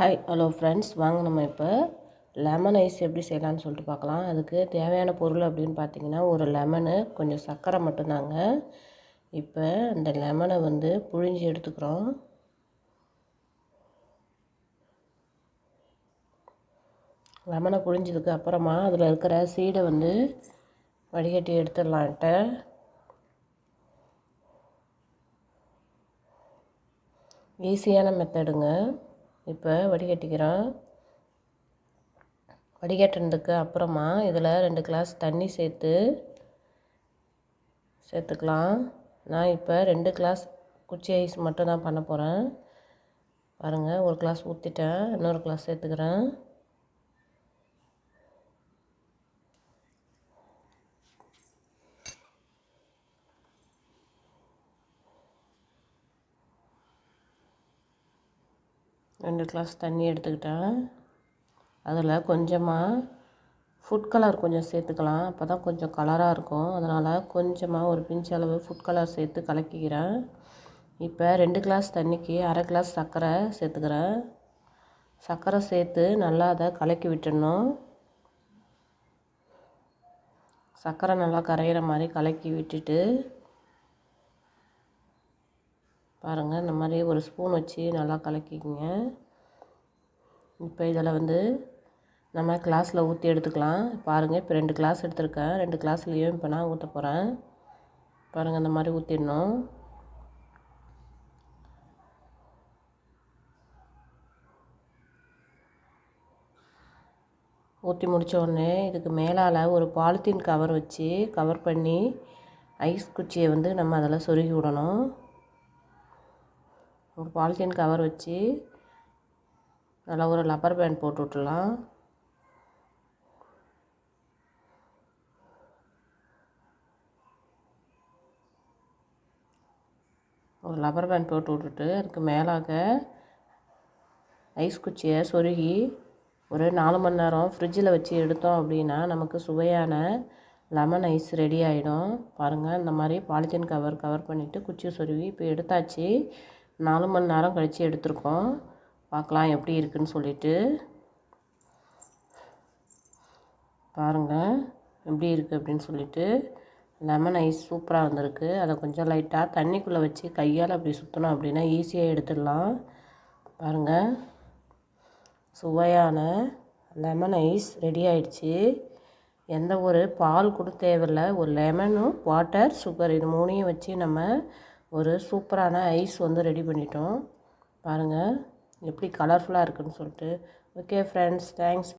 Hi hello friends வாங்க நம்ம இப்போ லெமன் ஐஸ் எப்படி செய்யலான்னு சொல்லிட்டு பார்க்கலாம். அதுக்கு தேவையான பொருள் அப்படின்னு பார்த்தீங்கன்னா ஒரு லெமனு கொஞ்சம் சர்க்கரை மட்டும்தாங்க. இப்போ அந்த லெமனை வந்து புழிஞ்சு எடுத்துக்கிறோம். லெமனை புழிஞ்சதுக்கு அப்புறமா அதில் இருக்கிற சீடை வந்து வடிகட்டி எடுத்துடலான்ட்டு ஈஸியான மெத்தடுங்க இப்போ வடிகட்டிக்கிறோம். வடிகட்டினதுக்கு அப்புறமா இதில் ரெண்டு கிளாஸ் தண்ணி சேர்த்து சேர்த்துக்கலாம். நான் இப்போ ரெண்டு கிளாஸ் குச்சி ஐஸ் மட்டும் தான் பண்ண போகிறேன் பாருங்கள் ஒரு கிளாஸ் ஊற்றிட்டேன் இன்னொரு கிளாஸ் சேர்த்துக்கிறேன். ரெண்டு கிளாஸ் தண்ணி எடுத்துக்கிட்டேன். அதில் கொஞ்சமாக ஃபுட் கலர் கொஞ்சம் சேர்த்துக்கலாம். அப்போ தான் கொஞ்சம் கலராக இருக்கும். அதனால் கொஞ்சமாக ஒரு பிஞ்ச் அளவு ஃபுட் கலர் சேர்த்து கலக்கிக்கிறேன். இப்போ ரெண்டு கிளாஸ் தண்ணிக்கு அரை கிளாஸ் சர்க்கரை சேர்த்துக்கிறேன். சர்க்கரை சேர்த்து நல்லா அதை கலக்கி விட்டுடணும். சர்க்கரை நல்லா கரையிற மாதிரி கலக்கி விட்டுட்டு பாருங்கள் இந்த மாதிரி ஒரு ஸ்பூன் வச்சு நல்லா கலக்கிக்கிங்க. இப்போ இதில் வந்து நம்ம கிளாஸில் ஊற்றி எடுத்துக்கலாம். பாருங்கள் இப்போ ரெண்டு கிளாஸ் எடுத்திருக்கேன். ரெண்டு கிளாஸ்லேயும் இப்போ நான் ஊற்ற போகிறேன் பாருங்கள் இந்த மாதிரி ஊற்றிடணும் ஊற்றி முடித்தோடனே இதுக்கு மேலால் ஒரு பாலித்தீன் கவர் வச்சு கவர் பண்ணி ஐஸ் குச்சியை வந்து நம்ம அதில் சொருகி விடணும். ஒரு பாலித்தீன் கவர் வச்சு நல்லா ஒரு லப்பர் பேண்ட் போட்டு விட்டுலாம் ஒரு லப்பர் பேண்ட் போட்டு விட்டுட்டு அதுக்கு மேலாக ஐஸ் குச்சியை சொருகி ஒரு நாலு மணி நேரம் ஃப்ரிட்ஜில் வச்சு எடுத்தோம் அப்படின்னா நமக்கு சுவையான லெமன் ஐஸ் ரெடி ஆகிடும் பாருங்கள் இந்த மாதிரி பாலித்தீன் கவர் கவர் பண்ணிவிட்டு குச்சியை சொருவி இப்போ எடுத்தாச்சு. நாலு மணி நேரம் கழித்து எடுத்திருக்கோம். பார்க்கலாம் எப்படி இருக்குதுன்னு சொல்லிட்டு. பாருங்கள் எப்படி இருக்குது அப்படின்னு சொல்லிட்டு. லெமன் ஐஸ் சூப்பராக வந்திருக்கு. அதை கொஞ்சம் லைட்டாக தண்ணிக்குள்ளே வச்சு கையால் அப்படி சுற்றணும் அப்படின்னா ஈஸியாக எடுத்துடலாம். பாருங்கள் சுவையான லெமன் ஐஸ் ரெடி ஆயிடுச்சு. எந்த ஒரு பால் கூட தேவையில்லை. ஒரு லெமனும் வாட்டர் சுகர் இது மூணையும் வச்சு நம்ம ஒரு சூப்பரான ஐஸ் வந்து ரெடி பண்ணிட்டோம். பாருங்கள் எப்படி கலர்ஃபுல்லாக இருக்குதுன்னு சொல்லிட்டு. Okay friends thanks